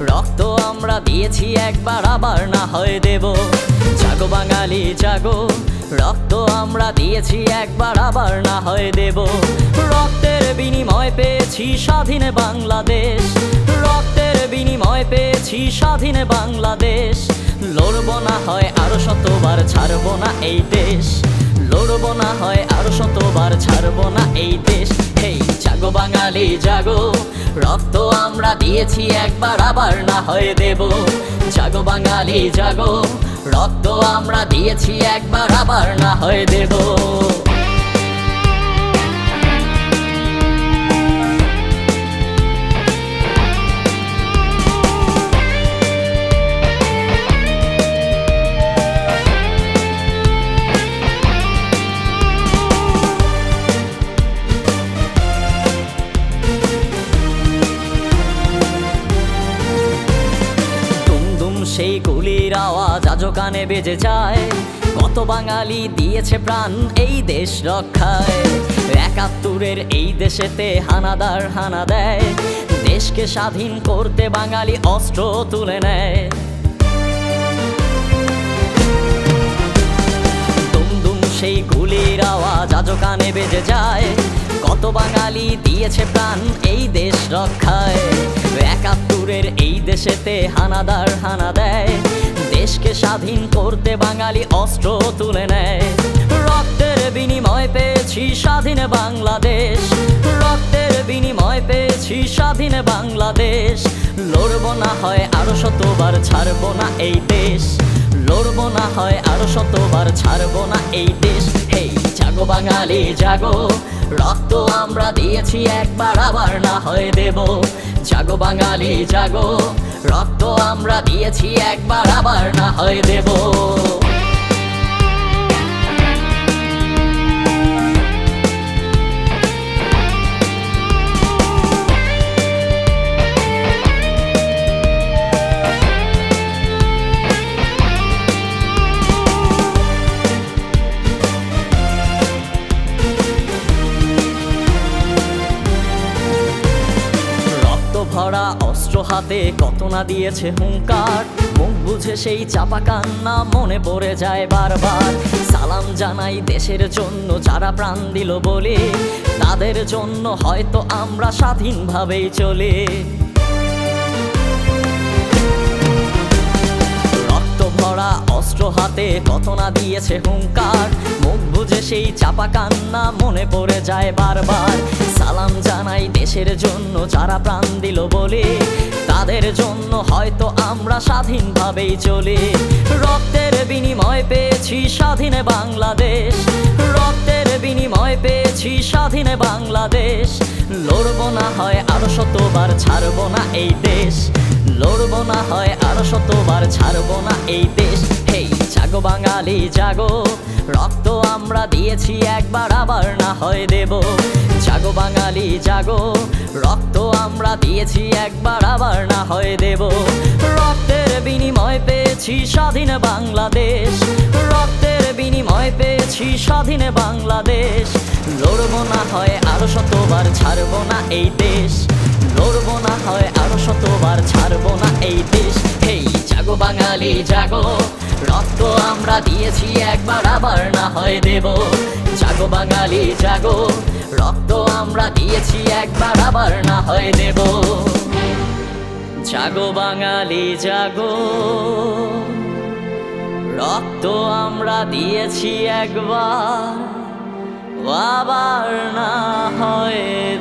রক্ত আমরা দিয়েছি একবার, আবার না হয় দেব। জাগো বাঙালি, জাগো। রক্ত আমরা দিয়েছি একবার, আবার না হয় দেব। রক্তের বিনিময় পেয়েছি স্বাধীন বাংলাদেশ। রক্তের বিনিময় পেয়েছি স্বাধীন বাংলাদেশ। লড়ব না হয় আরও শতবার, ছাড়বো না এই দেশ। লড়বো না হয় আরও শতবার, ছাড়বো না এই দেশ। হেই, জাগো বাঙালি, জাগো। রক্ত আমরা দিয়েছি একবার আবার, না হয়ে দেব। জাগো বাঙালি, জাগো। রক্ত আমরা দিয়েছি একবার আবার, না হয়ে দেব। সেই গুলির আওয়াজ আজও কানে বেজে যায়। কত বাঙালি দিয়েছে প্রাণ এই দেশ রক্ষায়। একাত্তরের এই দেশেতে হানাদার হানা দেয়। দেশকে স্বাধীন করতে বাঙালি অস্ত্র তুলে নেয়। দুমদুম সেই গুলির আওয়াজ আজও কানে বেজে যায়। কত বাঙালি দিয়েছে প্রাণ এই দেশ রক্ষায়। একাত্তরের এই দেশেতে হানাদার হানা দেয়। দেশকে স্বাধীন করতে বাঙালি অস্ত্র তুলে নেয়। রক্তের বিনিময় পেয়েছি স্বাধীন বাংলাদেশ। রক্তের বিনিময় পেয়েছি স্বাধীন বাংলাদেশ। লড়বো না হয় আরও শতবার ছাড়বো না এই দেশ। লড়বো না হয় আরও শতবার ছাড়বো না এই দেশ। হেই, জাগো বাঙালি, জাগো। রক্ত আমরা দিয়েছি একবার আবার, না হয় দেব। জাগো বাঙালি, জাগো। রক্ত আমরা দিয়েছি একবার আবার, না হয় দেব। ভরা অস্ত্র হাতে কত না দিয়েছে হুঙ্কার। মুখ বুঝে সেই চাপা কান্না মনে পড়ে যায় বারবার। সালাম জানাই দেশের জন্য যারা প্রাণ দিল বলে। তাদের জন্য হয়তো আমরা স্বাধীনভাবেই চলে। রক্ত ভরা অস্ত্র হাতে কত না দিয়েছে হুঙ্কার। বুঝে সেই চাপা কান্না মনে পড়ে যায় বারবার। সালাম জানাই দেশের জন্য যারা প্রাণ দিল বলে। তাদের জন্য হয়তো আমরা স্বাধীনভাবেই চলি। রক্তের বিনিময় পেয়েছি স্বাধীন বাংলাদেশ। রক্তের বিনিময় পেয়েছি স্বাধীন বাংলাদেশ। লড়বো না হয় আরও শতবার ছাড়বো না এই দেশ। লড়বো না হয় আরও শতবার ছাড়বো না এই দেশ। জাগো বাঙালি, জাগো। রক্ত আমরা দিয়েছি, একবার আবার না হয় দেব। জাগো বাঙালি, জাগো। রক্ত আমরা দিয়েছি, একবার আবার না হয় দেব। রক্তের বিনিময় পেয়েছি স্বাধীন বাংলাদেশ। রক্তের বিনিময় পেয়েছি স্বাধীন বাংলাদেশ। লড়বো না হয় আরও শতবার, ছাড়বো না এই দেশ। লড়বো না হয় আরও শতবার, ছাড়বো না বাঙালি জাগো। রক্ত আমরা দিয়েছি, একবার আবার না হয় দেব। জাগো বাঙালি জাগো। রক্ত আমরা দিয়েছি, একবার আবার না হয় দেব। জাগো বাঙালি জাগো। রক্ত আমরা দিয়েছি, একবার আবার না হয়